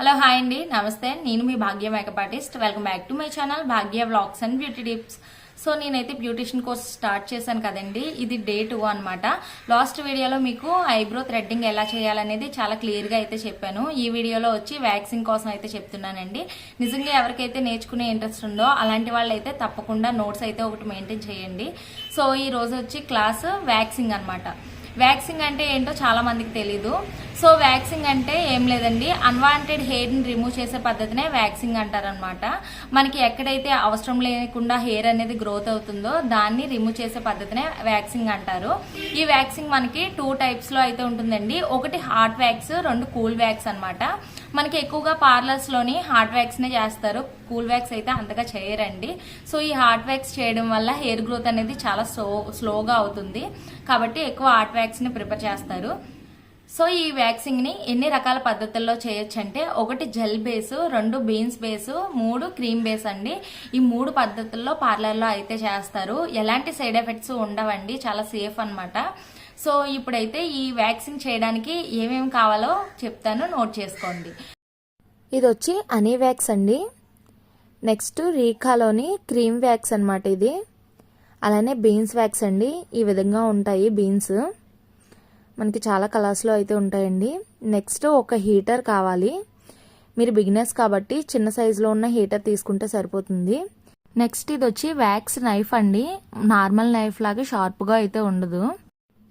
Hello hi అండి. నమస్తే. నేను మీ Bhagya makeup artist. Welcome back to my channel Bhagya vlogs and beauty tips so నేనైతే beautician course start చేశాను కదండి. ఇది డే టూ అనమాట లాస్ట్ వీడియోలో మీకు ఐబ్రో థ్రెడ్డింగ్ ఎలా చేయాలనేది చాలా క్లియర్గా అయితే చెప్పాను. ఈ వీడియోలో వచ్చి వ్యాక్సింగ్ కోసం అయితే చెప్తున్నానండి. నిజంగా ఎవరికైతే నేర్చుకునే ఇంట్రెస్ట్ ఉందో అలాంటి వాళ్ళు అయితే తప్పకుండా నోట్స్ అయితే ఒకటి మెయింటైన్ చేయండి. సో ఈ రోజు వచ్చి క్లాస్ వ్యాక్సింగ్ అనమాట వ్యాక్సింగ్ అంటే ఏంటో చాలా మందికి తెలీదు. సో వ్యాక్సింగ్ అంటే ఏం లేదండి. అన్వాంటెడ్ హెయిర్ని రిమూవ్ చేసే పద్ధతినే వ్యాక్సింగ్ అంటారనమాట మనకి ఎక్కడైతే అవసరం లేకుండా హెయిర్ అనేది గ్రోత్ అవుతుందో దాన్ని రిమూవ్ చేసే పద్ధతినే వ్యాక్సింగ్ అంటారు. ఈ వ్యాక్సింగ్ మనకి టూ టైప్స్లో అయితే ఉంటుందండి. ఒకటి హాట్ వ్యాక్స్ రెండు కూల్ వ్యాక్స్ అనమాట మనకి ఎక్కువగా పార్లర్స్లోని హాట్ వ్యాక్స్ నే చేస్తారు. కూల్ వ్యాక్స్ అయితే అంతగా చేయరండి. సో ఈ హాట్ వ్యాక్స్ చేయడం వల్ల హెయిర్ గ్రోత్ అనేది చాలా స్లో స్లోగా అవుతుంది. కాబట్టి ఎక్కువ హాట్ వ్యాక్స్ని ప్రిపేర్ చేస్తారు. సో ఈ వ్యాక్సింగ్ని ఎన్ని రకాల పద్ధతుల్లో చేయొచ్చంటే ఒకటి జెల్ బేసు రెండు బీన్స్ బేసు మూడు క్రీమ్ బేస్ అండి. ఈ మూడు పద్ధతుల్లో పార్లర్లో అయితే చేస్తారు. ఎలాంటి సైడ్ ఎఫెక్ట్స్ ఉండవండి చాలా సేఫ్ అనమాట సో ఇప్పుడైతే ఈ వ్యాక్సింగ్ చేయడానికి ఏమేమి కావాలో చెప్తాను నోట్ చేసుకోండి. ఇది వచ్చి అనీ వ్యాక్స్ అండి. నెక్స్ట్ రీకాలోని క్రీమ్ వ్యాక్స్ అనమాట ఇది. అలానే బీన్స్ వ్యాక్స్ అండి. ఈ విధంగా ఉంటాయి బీన్స్. మనకి చాలా కలర్స్లో అయితే ఉంటాయండి. నెక్స్ట్ ఒక హీటర్ కావాలి. మీరు బిగినర్స్ కాబట్టి చిన్న సైజులో ఉన్న హీటర్ తీసుకుంటే సరిపోతుంది. నెక్స్ట్ ఇది వచ్చి వ్యాక్స్ నైఫ్ అండి. నార్మల్ నైఫ్ లాగా షార్ప్గా అయితే ఉండదు.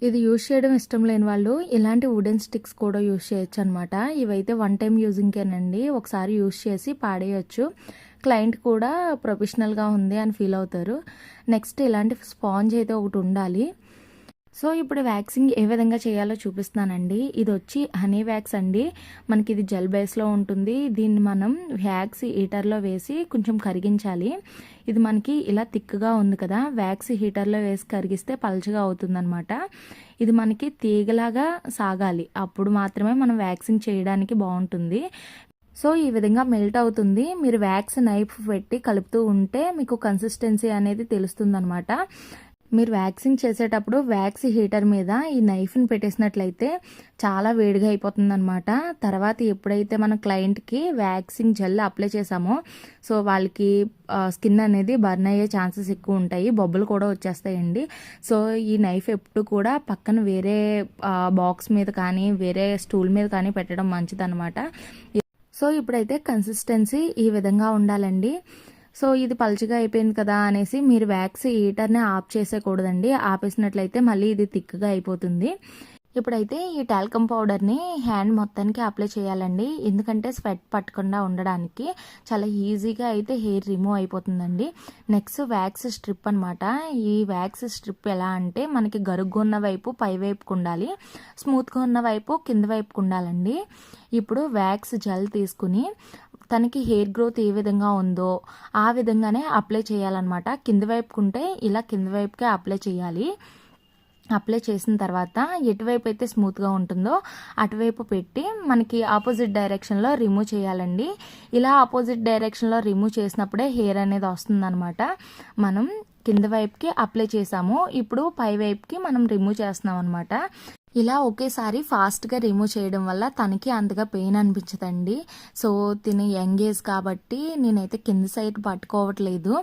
ఇది యూజ్ చేయడం ఇష్టం లేని వాళ్ళు ఇలాంటి వుడెన్ స్టిక్స్ కూడా యూజ్ చేయొచ్చు అనమాట ఇవైతే వన్ టైం యూజింగ్కేనండి ఒకసారి యూజ్ చేసి పాడేయచ్చు. క్లయింట్ కూడా ప్రొఫెషనల్గా ఉంది అని ఫీల్ అవుతారు. నెక్స్ట్ ఇలాంటి స్పాంజ్ అయితే ఒకటి ఉండాలి. సో ఇప్పుడు వ్యాక్సింగ్ ఏ విధంగా చేయాలో చూపిస్తానండి ఇది వచ్చి హనీ వ్యాక్స్ అండి. మనకి ఇది జెల్ బేస్లో ఉంటుంది. దీన్ని మనం వ్యాక్స్ హీటర్లో వేసి కొంచెం కరిగించాలి. ఇది మనకి ఇలా థిక్గా ఉంది కదా. వ్యాక్స్ హీటర్లో వేసి కరిగిస్తే పలచగా అవుతుందన్నమాట. ఇది మనకి తీగలాగా సాగాలి. అప్పుడు మాత్రమే మనం వ్యాక్సింగ్ చేయడానికి బాగుంటుంది. సో ఈ విధంగా మెల్ట్ అవుతుంది. మీరు వ్యాక్స్ నైఫ్ పెట్టి కలుపుతూ ఉంటే మీకు కన్సిస్టెన్సీ అనేది తెలుస్తుందన్నమాట. మీరు వ్యాక్సింగ్ చేసేటప్పుడు వ్యాక్స్ హీటర్ మీద ఈ నైఫ్ని పెట్టేసినట్లయితే చాలా వేడిగా అయిపోతుంది అనమాట తర్వాత ఎప్పుడైతే మన క్లయింట్కి వ్యాక్సింగ్ జెల్ అప్లై చేసామో సో వాళ్ళకి స్కిన్ అనేది బర్న్ అయ్యే ఛాన్సెస్ ఎక్కువ ఉంటాయి. బొబ్బలు కూడా వచ్చేస్తాయండి. సో ఈ నైఫ్ ఎప్పుడు కూడా పక్కన వేరే బాక్స్ మీద కానీ వేరే స్టూల్ మీద కానీ పెట్టడం మంచిదన్నమాట. సో ఇప్పుడైతే కన్సిస్టెన్సీ ఈ విధంగా ఉండాలండి. సో ఇది పలుచగా అయిపోయింది కదా అనేసి మీరు వ్యాక్స్ హీటర్ని ఆఫ్ చేసేయకూడదండి. ఆపేసినట్లయితే మళ్ళీ ఇది థిక్గా అయిపోతుంది. ఇప్పుడైతే ఈ టాల్కమ్ పౌడర్ని హ్యాండ్ మొత్తానికి అప్లై చేయాలండి. ఎందుకంటే స్వెట్ పట్టకుండా ఉండడానికి చాలా ఈజీగా అయితే హెయిర్ రిమూవ్ అయిపోతుందండి. నెక్స్ట్ వ్యాక్స్ స్ట్రిప్ అనమాట ఈ వ్యాక్స్ స్ట్రిప్ ఎలా అంటే మనకి గరుగ్గా ఉన్న వైపు పై వైపుకు ఉండాలి స్మూత్గా ఉన్న వైపు కింద వైపుకు ఉండాలండి. ఇప్పుడు వ్యాక్స్ జెల్ తీసుకుని తనకి హెయిర్ గ్రోత్ ఏ విధంగా ఉందో ఆ విధంగానే అప్లై చేయాలన్నమాట. కింద వైపుకుంటే ఇలా కింద వైపుకే అప్లై చేయాలి. అప్లై చేసిన తర్వాత ఎటువైపు అయితే స్మూత్గా ఉంటుందో అటువైపు పెట్టి మనకి ఆపోజిట్ డైరెక్షన్లో రిమూవ్ చేయాలండి. ఇలా ఆపోజిట్ డైరెక్షన్లో రిమూవ్ చేసినప్పుడే హెయిర్ అనేది వస్తుందన్నమాట. మనం కింద వైపుకి అప్లై చేసాము. ఇప్పుడు పై వైపుకి మనం రిమూవ్ చేస్తున్నాం అనమాట ఇలా ఒకేసారి ఫాస్ట్గా రిమూవ్ చేయడం వల్ల తనకి అంతగా పెయిన్ అనిపించదండి. సో తిని యంగ్ ఏజ్ కాబట్టి నేనైతే కింద సైడ్ పట్టుకోవట్లేదు.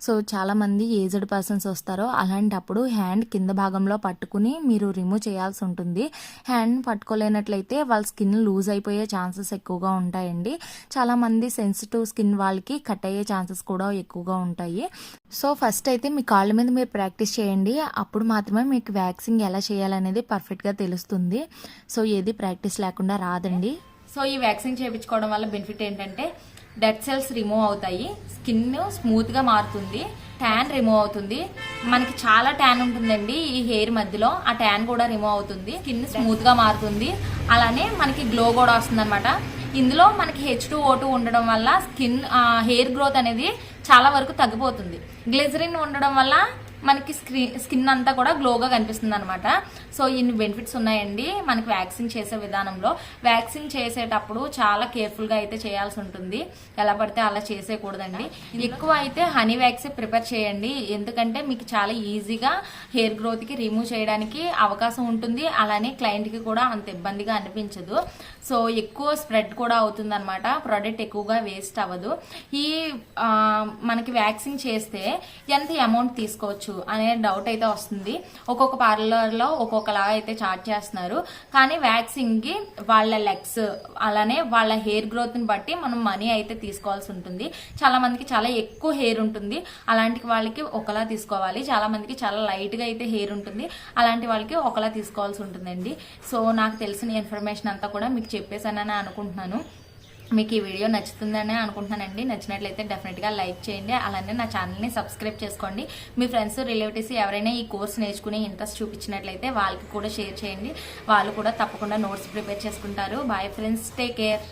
సో చాలామంది ఏజ్డ్ పర్సన్స్ వస్తారో. అలాంటప్పుడు హ్యాండ్ కింద భాగంలో పట్టుకుని మీరు రిమూవ్ చేయాల్సి ఉంటుంది. హ్యాండ్ పట్టుకోలేనట్లయితే వాళ్ళ స్కిన్ లూజ్ అయిపోయే ఛాన్సెస్ ఎక్కువగా ఉంటాయండి. చాలామంది సెన్సిటివ్ స్కిన్ వాళ్ళకి కట్ అయ్యే ఛాన్సెస్ కూడా ఎక్కువగా ఉంటాయి. సో ఫస్ట్ అయితే మీ కాళ్ళ మీద మీరు ప్రాక్టీస్ చేయండి. అప్పుడు మాత్రమే మీకు వ్యాక్సింగ్ ఎలా చేయాలనేది పర్ఫెక్ట్గా తెలుస్తుంది. సో ఏది ప్రాక్టీస్ లేకుండా రాదండి. సో ఈ వ్యాక్సింగ్ చేయించుకోవడం వల్ల బెనిఫిట్ ఏంటంటే డెడ్ సెల్స్ రిమూవ్ అవుతాయి. స్కిన్ స్మూత్గా మారుతుంది. ట్యాన్ రిమూవ్ అవుతుంది. మనకి చాలా ట్యాన్ ఉంటుందండి ఈ హెయిర్ మధ్యలో. ఆ ట్యాన్ కూడా రిమూవ్ అవుతుంది. స్కిన్ స్మూత్గా మారుతుంది. అలానే మనకి గ్లో కూడా వస్తుంది ఇందులో మనకి హెచ్ టూ ఓ టూ ఉండడం వల్ల స్కిన్ హెయిర్ గ్రోత్ అనేది చాలా వరకు తగ్గిపోతుంది. గ్లిజరిన్ ఉండడం వల్ల మనకి స్క్రీన్ స్కిన్ అంతా కూడా గ్లోగా కనిపిస్తుంది అనమాట సో ఇన్ని బెనిఫిట్స్ ఉన్నాయండి మనకి వ్యాక్సింగ్ చేసే విధానంలో. వ్యాక్సింగ్ చేసేటప్పుడు చాలా కేర్ఫుల్గా అయితే చేయాల్సి ఉంటుంది. ఎలా పడితే అలా చేసేయకూడదండి. ఎక్కువ అయితే హనీ వ్యాక్సే ప్రిపేర్ చేయండి. ఎందుకంటే మీకు చాలా ఈజీగా హెయిర్ గ్రోత్కి రిమూవ్ చేయడానికి అవకాశం ఉంటుంది. అలానే క్లయింట్కి కూడా అంత ఇబ్బందిగా అనిపించదు. సో ఎక్కువ స్ప్రెడ్ కూడా అవుతుంది అనమాట ప్రోడక్ట్ ఎక్కువగా వేస్ట్ అవ్వదు. ఈ మనకి వ్యాక్సింగ్ చేస్తే ఎంత అమౌంట్ తీసుకోవచ్చు? అనే డౌట్ అయితే వస్తుంది. ఒక్కొక్క పార్లర్లో ఒక్కొక్కలాగా అయితే చార్జ్ చేస్తున్నారు. కానీ వ్యాక్సింగ్కి వాళ్ళ లెగ్స్ అలానే వాళ్ళ హెయిర్ గ్రోత్ని బట్టి మనం మనీ అయితే తీసుకోవాల్సి ఉంటుంది. చాలా మందికి చాలా ఎక్కువ హెయిర్ ఉంటుంది. అలాంటి వాళ్ళకి ఒకలా తీసుకోవాలి. చాలా మందికి చాలా లైట్గా అయితే హెయిర్ ఉంటుంది. అలాంటి వాళ్ళకి ఒకలా తీసుకోవాల్సి ఉంటుందండి. సో నాకు తెలిసిన ఇన్ఫర్మేషన్ అంతా కూడా మీకు చెప్పేసానని అనుకుంటున్నాను. మీకు ఈ వీడియో నచ్చుతుందని అనుకుంటున్నానండి. నచ్చినట్లయితే డెఫినెట్గా లైక్ చేయండి. అలానే నా ఛానల్ని సబ్స్క్రైబ్ చేసుకోండి. మీ ఫ్రెండ్స్ రిలేటివ్స్ ఎవరైనా ఈ కోర్స్ నేర్చుకునే ఇంట్రెస్ట్ చూపించినట్లయితే వాళ్ళకి కూడా షేర్ చేయండి. వాళ్ళు కూడా తప్పకుండా నోట్స్ ప్రిపేర్ చేసుకుంటారు. Bye friends take care.